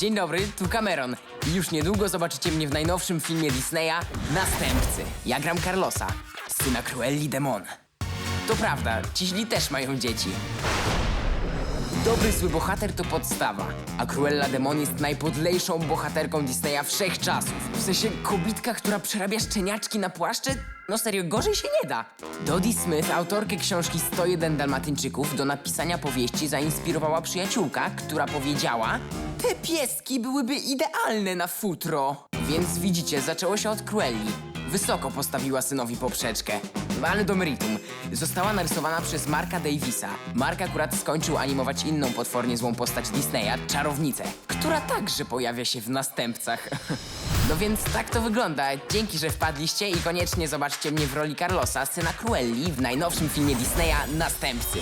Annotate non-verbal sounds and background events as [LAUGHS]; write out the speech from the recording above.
Dzień dobry, tu Cameron. Już niedługo zobaczycie mnie w najnowszym filmie Disneya Następcy. Ja gram Carlosa, syna Cruelli Demon. To prawda, ci źli też mają dzieci. Dobry, zły bohater to podstawa, a Cruella Demon jest najpodlejszą bohaterką Disneya wszechczasów. W sensie kobitka, która przerabia szczeniaczki na płaszcze? No serio, gorzej się nie da. Dodie Smith, autorkę książki 101 Dalmatyńczyków, do napisania powieści zainspirowała przyjaciółka, która powiedziała Te pieski byłyby idealne na futro. Więc widzicie, zaczęło się od Cruelli. Wysoko postawiła synowi poprzeczkę. Ale do meritum. Została narysowana przez Marka Davisa. Mark akurat skończył animować inną potwornie złą postać Disneya, Czarownicę, która także pojawia się w następcach. [LAUGHS] No więc tak to wygląda. Dzięki, że wpadliście i koniecznie zobaczcie mnie w roli Carlosa, syna Cruelli, w najnowszym filmie Disneya Następcy.